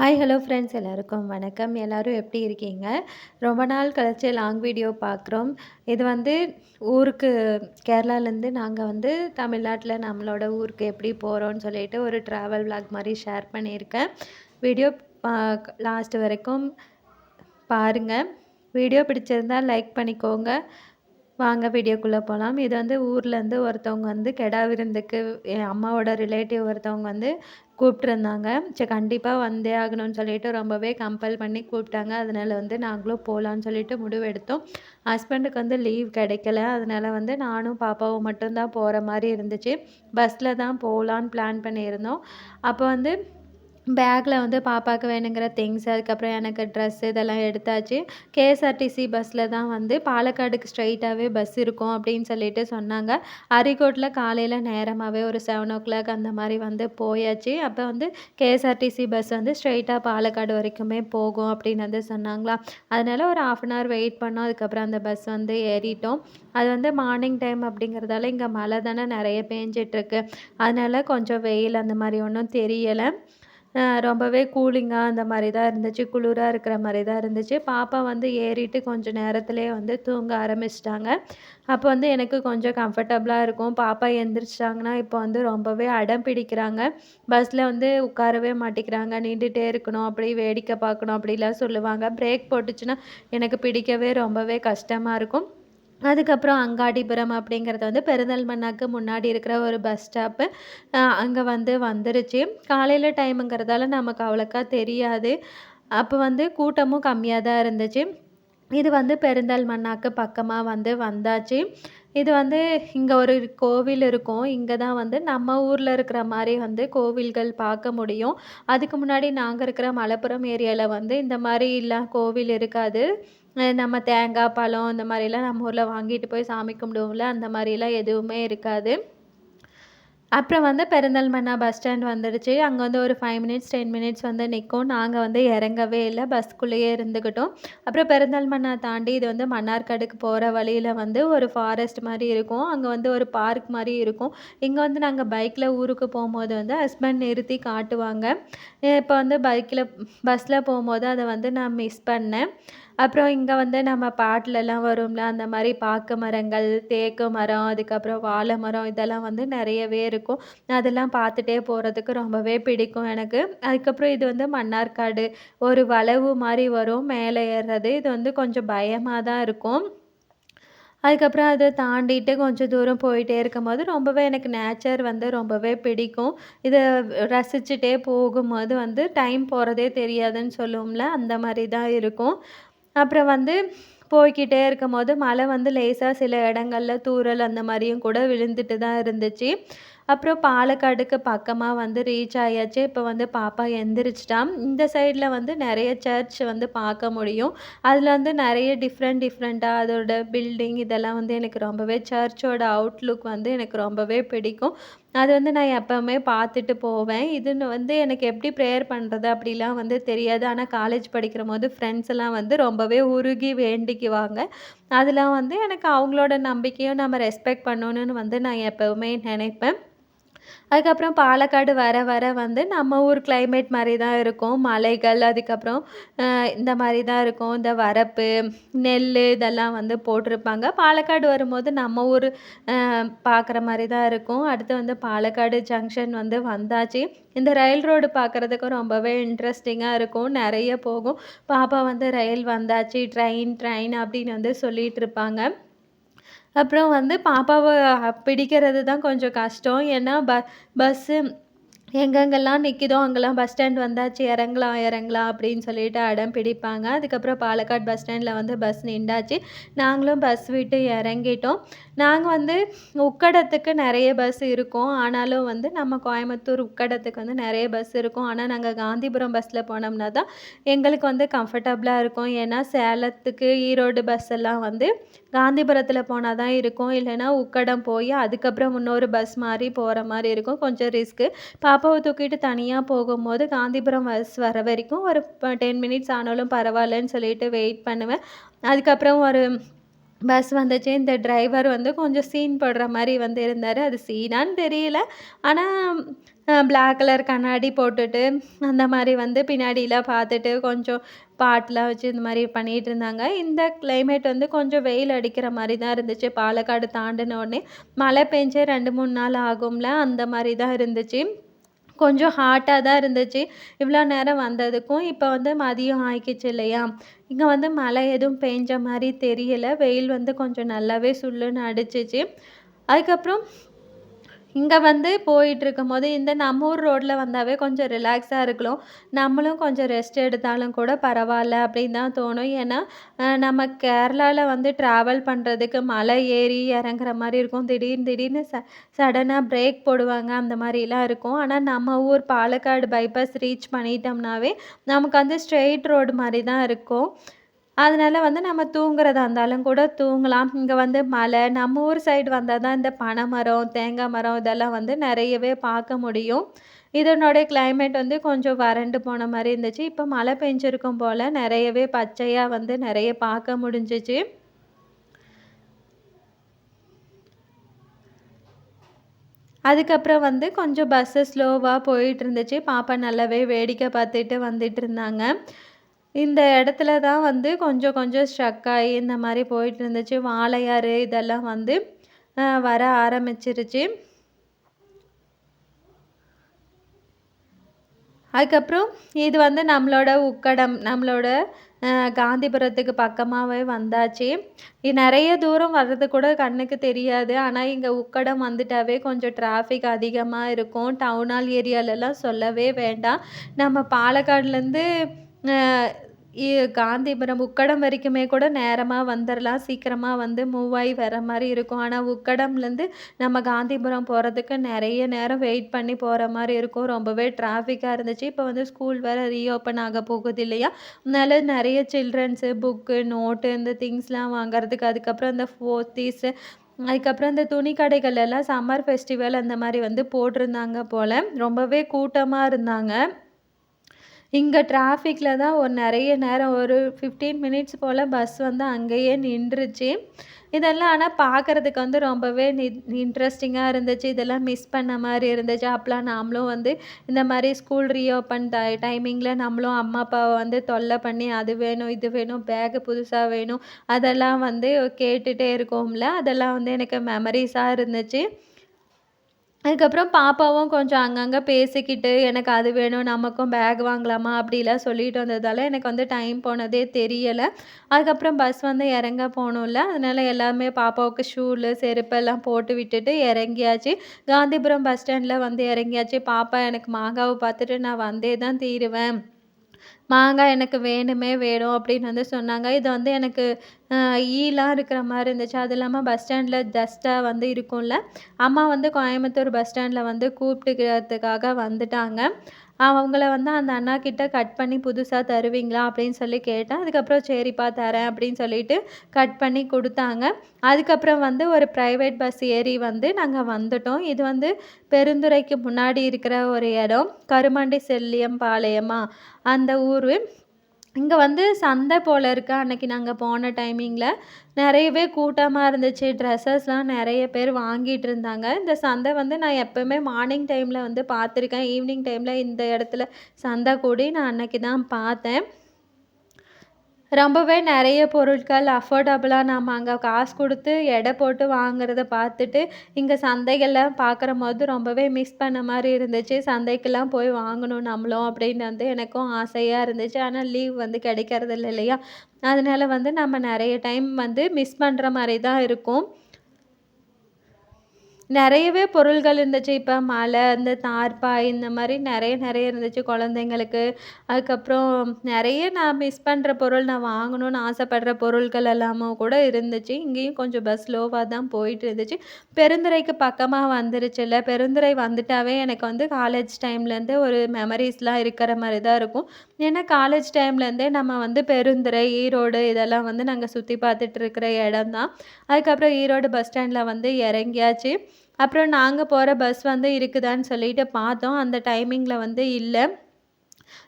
Hi hello friends எல்லாருக்கும் வணக்கம். எல்லோரும் எப்படி இருக்கீங்க? ரொம்ப நாள் கழிச்சு லாங் வீடியோ பார்க்குறோம். இது வந்து ஊருக்கு கேரளாலேருந்து நாங்கள் வந்து தமிழ்நாட்டில் நம்மளோட ஊருக்கு எப்படி போகிறோன்னு சொல்லிட்டு ஒரு ட்ராவல் விளாக் மாதிரி ஷேர் பண்ணியிருக்கேன். வீடியோ லாஸ்ட் வரைக்கும் பாருங்கள் வீடியோ பிடிச்சிருந்தால் லைக் பண்ணிக்கோங்க. வாங்க வீடியோக்குள்ளே போகலாம் இது வந்து ஊர்லேருந்து ஒருத்தவங்க வந்து கெடா விருந்துக்கு என் அம்மாவோட ரிலேட்டிவ் ஒருத்தவங்க வந்து கூப்பிட்ருந்தாங்க சரி கண்டிப்பாக வந்தே ஆகணும்னு சொல்லிட்டு ரொம்பவே கம்பல் பண்ணி கூப்பிட்டாங்க அதனால் வந்து நாங்களும் போகலான்னு சொல்லிட்டு முடிவு எடுத்தோம். ஹஸ்பண்டுக்கு வந்து லீவ் கிடைக்கல. அதனால் வந்து நானும் பாப்பாவும் மட்டும்தான் போகிற மாதிரி இருந்துச்சு. பஸ்ஸில் தான் போகலான்னு பிளான் பண்ணியிருந்தோம். அப்போ வந்து பேக்கில் வந்து பாப்பாவுக்கு வேணுங்கிற திங்ஸ் அதுக்கப்புறம் எனக்கு ட்ரெஸ் இதெல்லாம் எடுத்தாச்சு. கேஎஸ்ஆர்டிசி பஸ்ஸில் தான் வந்து பாலக்காடுக்கு ஸ்ட்ரைட்டாகவே பஸ் இருக்கும் அப்படின்னு சொல்லிட்டு சொன்னாங்க. அரிக்கோட்டில் காலையில் நேரமாகவே ஒரு செவன் ஓ கிளாக் அந்த மாதிரி வந்து போயாச்சு. அப்போ வந்து கேஎஸ்ஆர்டிசி பஸ் வந்து ஸ்ட்ரைட்டாக பாலக்காடு வரைக்குமே போகும் அப்படின்னு வந்து சொன்னாங்களா. அதனால் ஒரு ஆஃப் அன் ஹவர் வெயிட் பண்ணோம். அதுக்கப்புறம் அந்த பஸ் வந்து ஏறிட்டோம். அது வந்து மார்னிங் டைம் அப்படிங்கிறதால இங்கே மழை தானே நிறைய பேஞ்சிட்ருக்கு அதனால் கொஞ்சம் வெயில் அந்த மாதிரி ஒன்றும் தெரியலை. ரொம்பவே கூலிங்காக அந்த மாதிரி தான் இருந்துச்சு. குளிராக இருக்கிற மாதிரி தான் இருந்துச்சு. பாப்பா வந்து ஏறிட்டு கொஞ்சம் நேரத்துலேயே வந்து தூங்க ஆரம்பிச்சிட்டாங்க. அப்போ வந்து எனக்கு கொஞ்சம் கம்ஃபர்டபுளாக இருக்கும். பாப்பா எந்திரிச்சிட்டாங்கன்னா இப்போ வந்து ரொம்பவே அடம் பிடிக்கிறாங்க. பஸ்ஸில் வந்து உட்காரவே மாட்டேங்கிறாங்க. நின்றுட்டே இருக்கணும். அப்படி வேடிக்கை பார்க்கணும். அப்படிலாம் சொல்லுவாங்க. பிரேக் போட்டுச்சுன்னா எனக்கு பிடிக்கவே ரொம்பவே கஷ்டமாக இருக்கும். அதுக்கப்புறம் அங்காடிபுரம் அப்படிங்கிறது வந்து பெருந்தல்மண்ணாக்கு முன்னாடி இருக்கிற ஒரு பஸ் ஸ்டாப்பு அங்கே வந்து வந்துருச்சு. காலையில் டைமுங்கிறதால நமக்கு அவ்வளோக்கா தெரியாது. அப்போ வந்து கூட்டமும் கம்மியாக தான் இருந்துச்சு. இது வந்து பெருந்தல்மண்ணாக்கு பக்கமாக வந்து வந்தாச்சு. இது வந்து இங்கே ஒரு கோவில் இருக்கும். இங்கே தான் வந்து நம்ம ஊரில் இருக்கிற மாதிரி வந்து கோவில்கள் பார்க்க முடியும். அதுக்கு முன்னாடி நாங்கள் இருக்கிற மலப்புரம் ஏரியாவில் வந்து இந்த மாதிரி இல்லை கோவில் இருக்காது. நம்ம தேங்காய் பழம் இந்த மாதிரிலாம் நம்ம ஊரில் வாங்கிட்டு போய் சாமி கும்பிடுவோம்ல அந்த மாதிரிலாம் எதுவுமே இருக்காது. அப்புறம் வந்து பெருந்தல்மண்ணா பஸ் ஸ்டாண்ட் வந்துடுச்சு. அங்கே வந்து ஒரு ஃபைவ் மினிட்ஸ் டென் மினிட்ஸ் வந்து நிற்கும் நாங்கள் வந்து இறங்கவே இல்லை. பஸ்க்குள்ளேயே இருந்துக்கிட்டோம் அப்புறம் பெருந்தல்மண்ணா தாண்டி இது வந்து மன்னார்காடுக்கு போகிற வழியில் வந்து ஒரு ஃபாரஸ்ட் மாதிரி இருக்கும். அங்கே வந்து ஒரு பார்க் மாதிரி இருக்கும். இங்கே வந்து நாங்கள் பைக்கில் ஊருக்கு போகும்போது வந்து ஹஸ்பண்ட் நிறுத்தி காட்டுவாங்க. இப்போ வந்து பைக்கில் பஸ்ஸில் போகும்போது அதை வந்து நான் மிஸ் பண்ணேன். அப்புறம் இங்கே வந்து நம்ம பாட்டுலலாம் வரும்ல அந்த மாதிரி பாக்கு மரங்கள் தேக்கு மரம் அதுக்கப்புறம் வாழை மரம் இதெல்லாம் வந்து நிறையவே இருக்கும். அதெல்லாம் பார்த்துட்டே போகிறதுக்கு ரொம்பவே பிடிக்கும் எனக்கு. அதுக்கப்புறம் இது வந்து மன்னார்காடு ஒரு வளைவு மாதிரி வரும் மேலே ஏறுறது. இது வந்து கொஞ்சம் பயமாக தான் இருக்கும். அதுக்கப்புறம் அதை தாண்டிட்டு கொஞ்சம் தூரம் போயிட்டே இருக்கும்போது ரொம்பவே எனக்கு நேச்சர் வந்து ரொம்பவே பிடிக்கும். இதை ரசிச்சுட்டே போகும்போது வந்து டைம் போகிறதே தெரியாதுன்னு சொல்லுவோம்ல அந்த மாதிரி தான் இருக்கும். அப்புறம் வந்து போய்க்கிட்டே இருக்கும்போது மழை வந்து லேசாக சில இடங்களில் தூரல் அந்த மாதிரியும் கூட விழுந்துட்டு தான் இருந்துச்சு. அப்புறம் பாலக்காடுக்கு பக்கமாக வந்து ரீச் ஆயாச்சு. இப்போ வந்து பாப்பா எந்திரிச்சிட்டான் இந்த சைடில் வந்து நிறைய சர்ச் வந்து பார்க்க முடியும். அதில் வந்து நிறைய டிஃப்ரெண்ட் டிஃப்ரெண்ட்டாக அதோட பில்டிங் இதெல்லாம் வந்து எனக்கு ரொம்பவே சர்ச்சோட அவுட்லுக் வந்து எனக்கு ரொம்பவே பிடிக்கும். அது வந்து நான் எப்போவுமே பார்த்துட்டு போவேன். இதுன்னு வந்து எனக்கு எப்படி ப்ரேயர் பண்ணுறது அப்படிலாம் வந்து தெரியாது. ஆனால் காலேஜ் படிக்கிற போது ஃப்ரெண்ட்ஸ் எல்லாம் வந்து ரொம்பவே உருகி வேண்டிக்குவாங்க. அதெலாம் வந்து எனக்கு அவங்களோட நம்பிக்கையும் நம்ம ரெஸ்பெக்ட் பண்ணணுன்னு வந்து நான் எப்போவுமே நினைப்பேன். அதுக்கப்புறம் பாலக்காடு வர வர வந்து நம்ம ஊர் கிளைமேட் மாதிரி தான் இருக்கும். மலைகள் அதுக்கப்புறம் இந்த மாதிரி தான் இருக்கும். இந்த வரப்பு நெல் இதெல்லாம் வந்து போட்டிருப்பாங்க. பாலக்காடு வரும்போது நம்ம ஊர் பார்க்குற மாதிரி தான் இருக்கும். அடுத்து வந்து பாலக்காடு ஜங்ஷன் வந்து வந்தாச்சு. இந்த ரயில் ரோடு பார்க்குறதுக்கு ரொம்பவே இன்ட்ரெஸ்டிங்காக இருக்கும். நிறைய போகும். பாப்பா வந்து ரயில் வந்தாச்சு. ட்ரெயின் ட்ரெயின் அப்படின்னு வந்து சொல்லிகிட்டு இருப்பாங்க. அப்புறம் வந்து பாப்பாவை பிடிக்கிறது தான் கொஞ்சம் கஷ்டம். ஏன்னா ப பஸ்ஸு எங்கெங்கெல்லாம் நிற்கிதோ அங்கெல்லாம் பஸ் ஸ்டாண்ட் வந்தாச்சு இறங்கலாம் இறங்கலாம் அப்படின்னு சொல்லிட்டு அடம் பிடிப்பாங்க. அதுக்கப்புறம் பாலக்காடு பஸ் ஸ்டாண்டில் வந்து பஸ் நின்றாச்சு. நாங்களும் பஸ் விட்டு இறங்கிட்டோம். நாங்கள் வந்து உக்கடத்துக்கு நிறைய பஸ் இருக்கும். ஆனாலும் வந்து நம்ம கோயம்புத்தூர் உக்கடத்துக்கு வந்து நிறைய பஸ் இருக்கும். ஆனால் நாங்கள் காந்திபுரம் பஸ்ஸில் போனோம்னா தான் எங்களுக்கு வந்து கம்ஃபர்டபுளாக இருக்கும். ஏன்னா சேலத்துக்கு ஈரோடு பஸ் எல்லாம் வந்து காந்திபுரத்தில் போனால் தான் இருக்கும். இல்லைன்னா உக்கடம் போய் அதுக்கப்புறம் இன்னொரு பஸ் மாதிரி போகிற மாதிரி இருக்கும். கொஞ்சம் ரிஸ்க்கு பாப்பாவை தூக்கிட்டு தனியாக போகும்போது காந்திபுரம் பஸ் வர வரைக்கும் ஒரு டென் மினிட்ஸ் ஆனாலும் பரவாயில்லன்னு சொல்லிட்டு வெயிட் பண்ணுவேன். அதுக்கப்புறம் ஒரு பஸ் வந்துச்சு. இந்த டிரைவர் வந்து கொஞ்சம் சீன் போடுற மாதிரி வந்து இருந்தார். அது சீனான்னு தெரியல. ஆனால் பிளாக் கலர் கண்ணாடி போட்டுட்டு அந்த மாதிரி வந்து பின்னாடிலாம் பார்த்துட்டு கொஞ்சம் பாட்டெலாம் வச்சு இந்த மாதிரி பண்ணிகிட்டு இருந்தாங்க. இந்த கிளைமேட் வந்து கொஞ்சம் வெயில் அடிக்கிற மாதிரி தான் இருந்துச்சு. பாலக்காடு தாண்டின உடனே மழை பெஞ்சே ரெண்டு மூணு நாள் ஆகும்ல அந்த மாதிரி தான் இருந்துச்சு. கொஞ்சம் ஹாட்டாக தான் இருந்துச்சு. இவ்வளோ நேரம் வந்ததுக்கும் இப்போ வந்து மதியம் ஆயிக்கிச்சு இல்லையா? இங்கே வந்து மழை எதுவும் பெஞ்ச மாதிரி தெரியல. வெயில் வந்து கொஞ்சம் நல்லாவே சுள்ளுன்னு அடிச்சிச்சு. அதுக்கப்புறம் இங்கே வந்து போயிட்டுருக்கும்போது இந்த நம்ம ஊர் ரோட்டில் வந்தாவே கொஞ்சம் ரிலாக்ஸாக இருக்கலாம். நம்மளும் கொஞ்சம் ரெஸ்ட் எடுத்தாலும் கூட பரவாயில்ல அப்படின்னு தான் தோணும். ஏன்னா நம்ம கேரளாவில் வந்து ட்ராவல் பண்ணுறதுக்கு மலை ஏறி இறங்குற மாதிரி இருக்கும். திடீர்னு திடீர்னு ச சடனாக பிரேக் போடுவாங்க. அந்த மாதிரிலாம் இருக்கும். ஆனால் நம்ம ஊர் பாலக்காடு பைபாஸ் ரீச் பண்ணிட்டோம்னாவே நமக்கு வந்து ஸ்ட்ரெயிட் ரோடு மாதிரி தான் இருக்கும். அதனால் வந்து நம்ம தூங்குறதா இருந்தாலும் கூட தூங்கலாம். இங்கே வந்து மலை நம்ம ஊர் சைடு வந்தால் தான் இந்த பனை மரம் தேங்காய் மரம் இதெல்லாம் வந்து நிறையவே பார்க்க முடியும். இதனுடைய கிளைமேட் வந்து கொஞ்சம் வறண்டு போன மாதிரி இருந்துச்சு. இப்போ மழை பெஞ்சிருக்கும் போல் நிறையவே பச்சையாக வந்து நிறைய பார்க்க முடிஞ்சிச்சு. அதுக்கப்புறம் வந்து கொஞ்சம் பஸ்ஸு ஸ்லோவாக போயிட்டு இருந்துச்சு. பாப்பா நல்லாவே வேடிக்கை பார்த்துட்டு வந்துட்டு இருந்தாங்க. இந்த இடத்துல தான் வந்து கொஞ்சம் கொஞ்சம் ஸ்ட்ரக் ஆகி இந்த மாதிரி போயிட்டு இருந்துச்சு. வாழையாறு இதெல்லாம் வந்து வர ஆரம்பிச்சிருச்சு. அதுக்கப்புறம் இது வந்து நம்மளோட உக்கடம் நம்மளோட காந்திபுரத்துக்கு பக்கமாகவே வந்தாச்சு. நிறைய தூரம் வர்றது கூட கண்ணுக்கு தெரியாது. ஆனால் இங்கே உக்கடம் வந்துட்டாவே கொஞ்சம் டிராஃபிக் அதிகமாக இருக்கும். டவுனால் ஏரியாலெலாம் சொல்லவே வேண்டாம். நம்ம பாலக்காடுலேருந்து காந்திபுரம் உக்கடம் வரைக்குமே கூட நேரமாக வந்துடலாம் சீக்கிரமாக வந்து மூவ் ஆகி வர மாதிரி இருக்கும். ஆனால் உக்கடம்லேருந்து நம்ம காந்திபுரம் போகிறதுக்கு நிறைய நேரம் வெயிட் பண்ணி போகிற மாதிரி இருக்கும். ரொம்பவே டிராஃபிக்காக இருந்துச்சு. இப்போ வந்து ஸ்கூல் வேறு ரீஓப்பன் ஆக போகுது இல்லையா? அதனால நிறைய சில்ட்ரன்ஸு புக்கு நோட்டு இந்த திங்ஸ்லாம் வாங்குறதுக்கு அதுக்கப்புறம் இந்த ஃபோர்த்தீஸு அதுக்கப்புறம் இந்த துணி கடைகள் எல்லாம் சம்மர் ஃபெஸ்டிவல் அந்த மாதிரி வந்து போட்டிருந்தாங்க போல். ரொம்பவே கூட்டமாக இருந்தாங்க. இங்கே டிராஃபிக்கில் தான் ஒரு நிறைய நேரம் ஒரு ஃபிஃப்டீன் மினிட்ஸ் போல் பஸ் வந்து அங்கேயே நின்றுச்சு. இதெல்லாம் ஆனால் பார்க்குறதுக்கு வந்து ரொம்பவே நி இன்ட்ரெஸ்டிங்காக இருந்துச்சு. இதெல்லாம் மிஸ் பண்ண மாதிரி இருந்துச்சு. அப்போலாம் நாமளும் வந்து இந்த மாதிரி ஸ்கூல் ரீஓப்பன் த டைமிங்கில் நம்மளும் அம்மா அப்பாவை வந்து தொல்லை பண்ணி அது வேணும் இது வேணும் பேகு புதுசாக வேணும் அதெல்லாம் வந்து கேட்டுகிட்டே இருக்கோம்ல. அதெல்லாம் வந்து எனக்கு மெமரிஸாக இருந்துச்சு. அதுக்கப்புறம் பாப்பாவும் கொஞ்சம் அங்கங்கே பேசிக்கிட்டு எனக்கு அது வேணும் நமக்கும் பேக் வாங்கலாமா? அப்படிலாம் சொல்லிட்டு வந்ததால் எனக்கு வந்து டைம் போனதே தெரியலை. அதுக்கப்புறம் பஸ் வந்து இறங்க போகணும்ல அதனால் எல்லாமே பாப்பாவுக்கு ஷூலு செருப்பெல்லாம் போட்டு விட்டுட்டு இறங்கியாச்சு. காந்திபுரம் பஸ் ஸ்டாண்டில் வந்து இறங்கியாச்சு. பாப்பா எனக்கு மாங்காவை பார்த்துட்டு நான் வந்தே தான் தீருவேன். மாங்காய் எனக்கு வேணுமே வேணும் அப்படின்னு வந்து சொன்னாங்க. இது வந்து எனக்கு ஈலாம் இருக்கிற மாதிரி இருந்துச்சு. அது இல்லாமல் பஸ் ஸ்டாண்டில் டஸ்ட்டாக வந்து இருக்கும்ல. அம்மா வந்து கோயம்புத்தூர் பஸ் ஸ்டாண்டில் வந்து கூப்பிட்டுக்கிறதுக்காக வந்துட்டாங்க. அவங்கள வந்து அந்த அண்ணா கிட்ட கட் பண்ணி புதுசாக தருவீங்களா அப்படின்னு சொல்லி கேட்டேன். அதுக்கப்புறம் சரிப்பா தரேன் அப்படின்னு சொல்லிட்டு கட் பண்ணி கொடுத்தாங்க. அதுக்கப்புறம் வந்து ஒரு ப்ரைவேட் பஸ் ஏறி வந்து நாங்கள் வந்துட்டோம். இது வந்து பெருந்துறைக்கு முன்னாடி இருக்கிற ஒரு இடம். கருமாண்டி செல்லியம் பாளையமா அந்த ஊர். இங்கே வந்து சந்தை போல் இருக்கு. அன்னைக்கு நாங்கள் போன டைமிங்கில் நிறையவே கூட்டமாக இருந்துச்சு. ட்ரெஸ்ஸஸ்லாம் நிறைய பேர் வாங்கிட்டு இருந்தாங்க. இந்த சந்தை வந்து நான் எப்போவுமே மார்னிங் டைமில் வந்து பார்த்துருக்கேன். ஈவினிங் டைமில் இந்த இடத்துல சந்தை கூடி நான் அன்னைக்கு தான் பார்த்தேன். ரொம்பவே நிறைய பொருட்கள் அஃபோர்டபுளாக நம்ம அங்கே காசு கொடுத்து எடை போட்டு வாங்குறத பார்த்துட்டு இங்கே சந்தைகள்லாம் பார்க்குற போது ரொம்பவே மிஸ் பண்ண மாதிரி இருந்துச்சு. சந்தைக்கெல்லாம் போய் வாங்கணும் நம்மளும் அப்படின்னு வந்து எனக்கும் ஆசையாக இருந்துச்சு. ஆனால் லீவ் வந்து கிடைக்கிறது இல்லை இல்லையா? அதனால வந்து நம்ம நிறைய டைம் வந்து மிஸ் பண்ணுற மாதிரி தான் இருக்கும். நிறையவே பொருள்கள் இருந்துச்சு. இப்போ மலை இந்த தார்பாய் இந்த மாதிரி நிறைய நிறைய இருந்துச்சு குழந்தைங்களுக்கு. அதுக்கப்புறம் நிறைய நான் மிஸ் பண்ணுற பொருள் நான் வாங்கணும்னு ஆசைப்படுற பொருட்கள் எல்லாமும் கூட இருந்துச்சு. இங்கேயும் கொஞ்சம் பஸ் ஸ்லோவாக தான் போயிட்டு இருந்துச்சு. பெருந்துறைக்கு பக்கமாக வந்துருச்சுல்ல பெருந்துறை வந்துட்டாவே எனக்கு வந்து காலேஜ் டைம்லேருந்தே ஒரு மெமரிஸ்லாம் இருக்கிற மாதிரி தான் இருக்கும். ஏன்னா காலேஜ் டைம்லேருந்தே நம்ம வந்து பெருந்துறை ஈரோடு இதெல்லாம் வந்து நாங்கள் சுற்றி பார்த்துட்டு இருக்கிற இடம் தான். அதுக்கப்புறம் ஈரோடு பஸ் ஸ்டாண்டில் வந்து இறங்கியாச்சு. அப்புறம் நாங்கள் போகிற பஸ் வந்து இருக்குதான்னு சொல்லிட்டு பார்த்தோம். அந்த டைமிங்கில் வந்து இல்லை.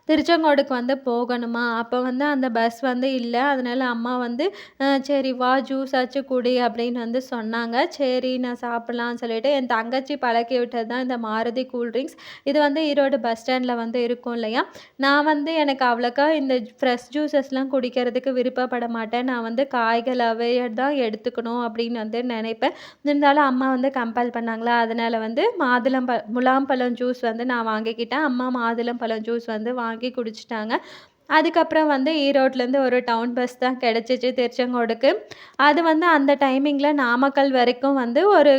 திருச்செங்கோடுக்கு வந்து போகணுமா? அப்போ வந்து அந்த பஸ் வந்து இல்லை. அதனால் அம்மா வந்து சரி வா ஜூஸ் ஆச்சு குடி அப்படின்னு வந்து சொன்னாங்க. சரி நான் சாப்பிட்லான்னு சொல்லிட்டு என் தங்கச்சி பழக்கி விட்டது தான் இந்த மாருதி கூல்ட்ரிங்க்ஸ் இது வந்து ஈரோடு பஸ் ஸ்டாண்டில் வந்து இருக்கும் இல்லையா? நான் வந்து எனக்கு அவ்வளோக்கா இந்த ஃப்ரெஷ் ஜூஸஸ்லாம் குடிக்கிறதுக்கு விருப்பப்பட மாட்டேன். நான் வந்து காய்களாகவே தான் எடுத்துக்கணும் அப்படின்னு வந்து நினைப்பேன். இருந்தாலும் அம்மா வந்து கம்பல் பண்ணாங்களா? அதனால் வந்து மாதுளம்ப முலாம்பழம் ஜூஸ் வந்து நான் வாங்கிக்கிட்டேன். அம்மா மாதுளம்பழம் ஜூஸ் வந்து வாங்கி குடிச்சிட்டாங்க. அதுக்கப்புறம் வந்து ஈரோட்லேருந்து ஒரு டவுன் பஸ் தான் கிடச்சிச்சு திருச்செங்கோடுக்கு. அது வந்து அந்த டைமிங்கில் நாமக்கல் வரைக்கும் வந்து ஒரு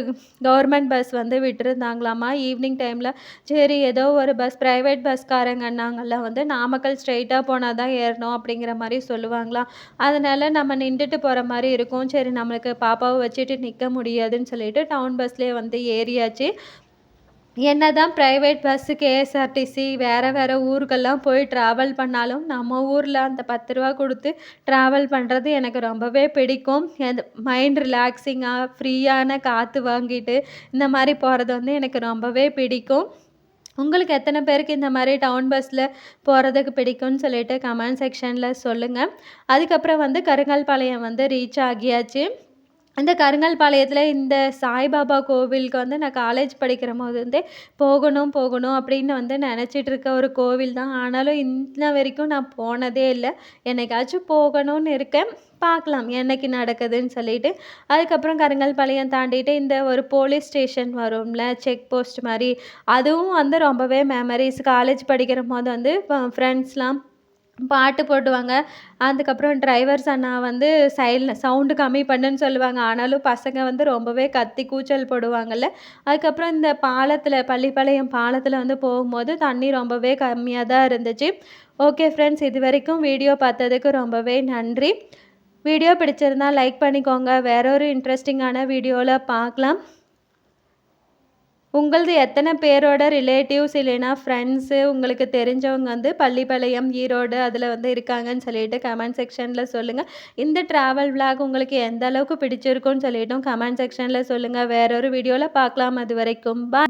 கவர்மெண்ட் பஸ் வந்து விட்டுருந்தாங்களாமா? ஈவினிங் டைமில் சரி ஏதோ ஒரு பஸ் ப்ரைவேட் பஸ்காரங்கன்னாங்கெல்லாம் வந்து நாமக்கல் ஸ்ட்ரெயிட்டாக போனால் தான் ஏறணும் அப்படிங்கிற மாதிரி சொல்லுவாங்களாம் அதனால் நம்ம நின்றுட்டு போகிற மாதிரி இருக்கும். சரி நம்மளுக்கு பாப்பாவை வச்சுட்டு நிற்க முடியாதுன்னு சொல்லிட்டு டவுன் பஸ்லேயே வந்து ஏறியாச்சு. என்ன தான் ப்ரைவேட் பஸ்ஸு கேஎஸ்ஆர்டிசி வேறு வேறு ஊருக்கெல்லாம் போய் ட்ராவல் பண்ணாலும் நம்ம ஊரில் அந்த பத்து ரூபா கொடுத்து ட்ராவல் பண்ணுறது எனக்கு ரொம்பவே பிடிக்கும். அந்த மைண்ட் ரிலாக்ஸிங்காக ஃப்ரீயான காற்று வாங்கிட்டு இந்த மாதிரி போகிறது வந்து எனக்கு ரொம்பவே பிடிக்கும். உங்களுக்கு எத்தனை பேருக்கு இந்த மாதிரி டவுன் பஸ்ஸில் போகிறதுக்கு பிடிக்கும்னு சொல்லிட்டு கமெண்ட் செக்ஷனில் சொல்லுங்கள் அதுக்கப்புறம் வந்து கருங்கல்பாளையம் வந்து ரீச் ஆகியாச்சு. அந்த கருங்கல்பாளையத்தில் இந்த சாய்பாபா கோவிலுக்கு வந்து நான் காலேஜ் படிக்கிற போது இருந்தே போகணும் போகணும் அப்படின்னு வந்து நினச்சிட்ருக்க ஒரு கோவில் தான். ஆனாலும் இன்ன வரைக்கும் நான் போனதே இல்லை. என்னைக்காச்சும் போகணும்னு இருக்கேன். பார்க்கலாம் என்னைக்கு நடக்குதுன்னு சொல்லிட்டு. அதுக்கப்புறம் கருங்கல்பாளையம் தாண்டிட்டு இந்த ஒரு போலீஸ் ஸ்டேஷன் வரும்ல செக் போஸ்ட் மாதிரி. அதுவும் வந்து ரொம்பவே மெமரிஸ் காலேஜ் படிக்கிற போது வந்து ஃப்ரெண்ட்ஸ்லாம் பாட்டு போடுவாங்க. அதுக்கப்புறம் டிரைவர்ஸ் அண்ணா வந்து சைல் சவுண்டு கம்மி பண்ணுன்னு சொல்லுவாங்க. ஆனாலும் பசங்க வந்து ரொம்பவே கத்தி கூச்சல் போடுவாங்கள்ல அதுக்கப்புறம் இந்த பாலத்தில் பள்ளிப்பாளையம் பாலத்தில் வந்து போகும்போது தண்ணி ரொம்பவே கம்மியாக தான் இருந்துச்சு. ஓகே ஃப்ரெண்ட்ஸ் இது வரைக்கும் வீடியோ பார்த்ததுக்கு ரொம்பவே நன்றி. வீடியோ பிடிச்சிருந்தால் லைக் பண்ணிக்கோங்க. வேற ஒரு இன்ட்ரெஸ்டிங்கான வீடியோவில் பார்க்கலாம். உங்களது எத்தனை பேரோட ரிலேட்டிவ்ஸ் இல்லைன்னா ஃப்ரெண்ட்ஸு உங்களுக்கு தெரிஞ்சவங்க வந்து பள்ளிப்பாளையம் ஈரோடு அதில் வந்து இருக்காங்கன்னு சொல்லிட்டு கமெண்ட் செக்ஷனில் சொல்லுங்கள் இந்த ட்ராவல் விளாக் உங்களுக்கு எந்த அளவுக்கு பிடிச்சிருக்குன்னு சொல்லிட்டும் கமெண்ட் செக்ஷனில் சொல்லுங்கள் வேறொரு வீடியோவில் பார்க்கலாம். அது வரைக்கும் பா